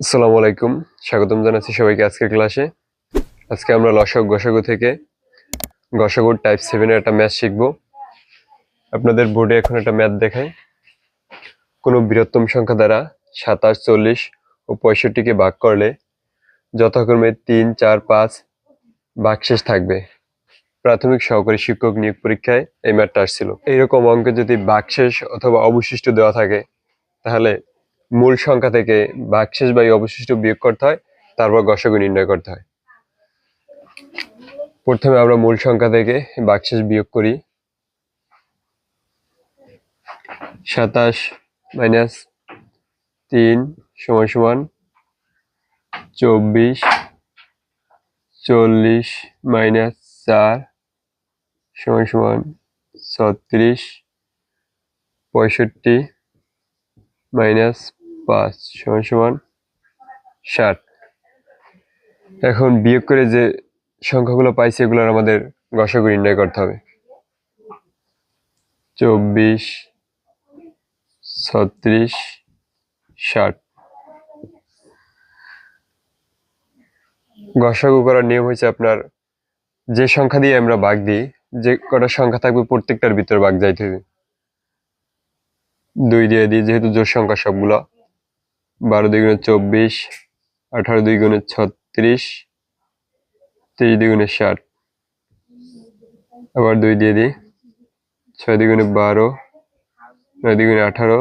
আসসালামু আলাইকুম। স্বাগতম জানাচ্ছি সবাইকে আজকের ক্লাসে। আজকে আমরা লসক গসাগু থেকে গসাগুর টাইপ সেভেনের একটা ম্যাথ শিখব। আপনাদের বোর্ডে এখন একটা ম্যাথ দেখাই। কোনো বৃহত্তম সংখ্যা দ্বারা সাতাশ, চল্লিশ ও পঁয়ষট্টিকে ভাগ করলে যথাক্রমে তিন, চার, পাঁচ ভাগশেষ থাকবে। প্রাথমিক সহকারী শিক্ষক নিয়োগ পরীক্ষায় এই ম্যাথটা আসছিল। এইরকম অঙ্কে যদি ভাগশেষ অথবা অবশিষ্ট দেওয়া থাকে, তাহলে মূল সংখ্যা থেকে ভাগশেষ বা অবশিষ্ট বিয়োগ করতে হয়, তারপর গসাগু নির্ণয় করতে হয়। প্রথমে আমরা মূল সংখ্যা থেকে ভাগশেষ বিয়োগ করি। সাতাশ মাইনাস তিন সমান সমান চব্বিশ, চল্লিশ মাইনাস চার সমান সমান ছত্রিশ, পঁয়ষট্টি মাইনাস পাঁচ, সমান সমান ষাট। এখন বিয়োগ করে যে সংখ্যাগুলো পাইছি, এগুলোর আমাদের গসাগু নির্ণয় করতে হবে। চব্বিশ, ছত্রিশ, ষাট। গসাগু করার নিয়ম হচ্ছে আপনার যে সংখ্যা দিয়ে আমরা ভাগ দিই, যে কটা সংখ্যা থাকবে প্রত্যেকটার ভিতর ভাগ যাইতে হবে। দুই দিয়ে দিই, যেহেতু জোর সংখ্যা সবগুলো। বারো দুইগুণে চব্বিশ, আঠারো দুইগুণে ছত্রিশ, তিরিশ দুইগুণে ষাট। আবার দুই দিয়ে দিই, ছয় দুইগুণে বারো, নয় দুইগুণে আঠারো,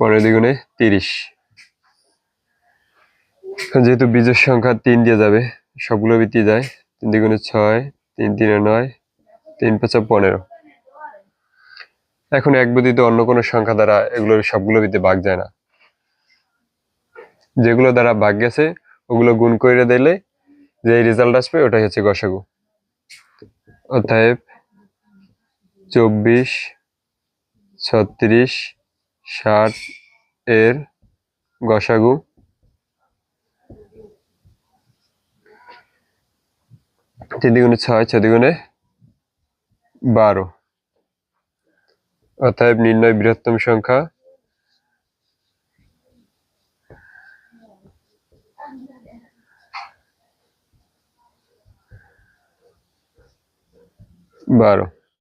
পনেরো দুইগুণে তিরিশ। যেহেতু বীজের সংখ্যা তিন দিয়ে যাবে, সবগুলো ভিত্তি যায়, তিন দুগুণে ছয়, তিন তিনে নয়, তিন পাঁচা পনেরো। এখন এক ব্যতীত অন্য কোনো সংখ্যা দ্বারা এগুলো সবগুলো ভিত্তি ভাগ যায় না। যেগুলো দ্বারা ভাগ গেছে, ওগুলো গুণ করে দিলে যে রেজাল্ট আসবে, ওটাই হচ্ছে গসাগু। অতএব চব্বিশ, ছত্রিশ, ষাট এর গসাগু। তিন দ্বিগুণে ছয় ছয় বারো। অতএব নির্ণয় বৃহত্তম সংখ্যা বারো